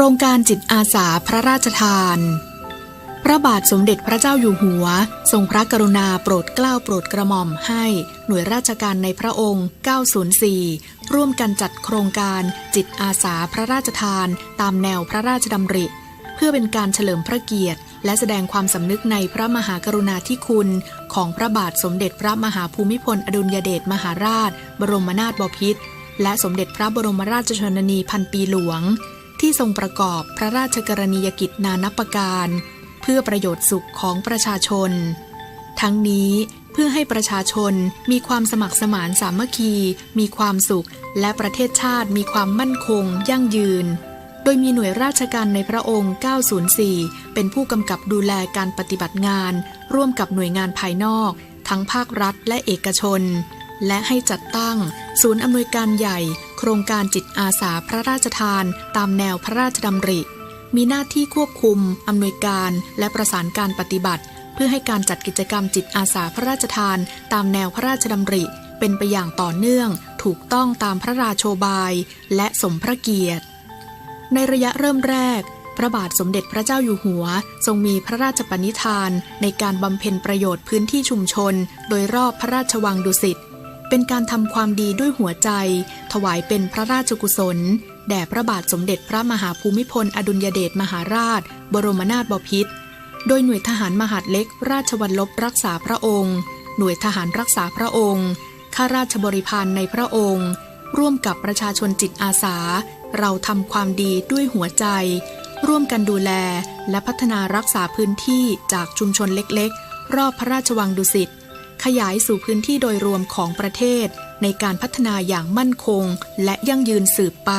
ครงการจิตอาสาพระราชทาน พระบาทสมเด็จพระเจ้าอยู่หัว ทรงพระกรุณาโปรดเกล้าโปรดกระหม่อมให้ หน่วยราชการในพระองค์ 904 ร่วมกันจัดโครงการจิตอาสาพระราชทาน ตามแนวพระราชดำริ เพื่อเป็นการเฉลิมพระเกียรติ และแสดงความสำนึกในพระมหากรุณาธิคุณ ของพระบาทสมเด็จพระมหาภูมิพลอดุลยเดชมหาราช บรมนาถบพิตรและสมเด็จพระบรมราชชนนีพันปีหลวง ที่ทรงประกอบพระราชกรณียกิจนานับประการ เพื่อประโยชน์สุขของประชาชน ทั้งนี้เพื่อให้ประชาชนมีความสมัครสมานสามัคคี มีความสุข และประเทศชาติมีความมั่นคง ยั่งยืน โดยมีหน่วยราชการในพระองค์ 904 เป็นผู้กำกับดูแลการปฏิบัติงาน ร่วมกับหน่วยงานภายนอก ทั้งภาครัฐและเอกชน และให้จัดตั้ง ศูนย์อำนวยการใหญ่ โครงการจิตอาสาพระราชทาน ตามแนวพระราชดำริ มีหน้าที่ควบคุมอำนวยการและประสานการปฏิบัติ เพื่อให้การจัดกิจกรรมจิตอาสาพระราชทาน ตามแนวพระราชดำริ เป็นไปอย่างต่อเนื่อง ถูกต้องตามพระราโชบาย และสมพระเกียรติ ในระยะเริ่มแรกพระบาทสมเด็จพระเจ้าอยู่หัว ทรงมีพระราชปณิธาน ในการบำเพ็ญประโยชน์พื้นที่ชุมชน โดยรอบพระราชวังดุสิต เป็นการทำความดีด้วยหัวใจ ถวายเป็นพระราชกุศล แด่พระบาทสมเด็จพระมหาภูมิพล อดุลยเดชมหาราช บรมนาถบพิตรโดยหน่วยทหารมหาดเล็ก ราชวัลลบรักษาพระองค์ หน่วยทหารรักษาพระองค์ข้าราชบริพารในพระองค์ ร่วมกับประชาชนจิตอาสา เราทำความดีด้วยหัวใจ ร่วมกันดูแลและพัฒนารักษาพื้นที่จากชุมชนเล็กๆ รอบพระราชวังดุสิต ขยายสู่พื้นที่โดยรวมของประเทศ ในการพัฒนาอย่างมั่นคง และยั่งยืนสืบไป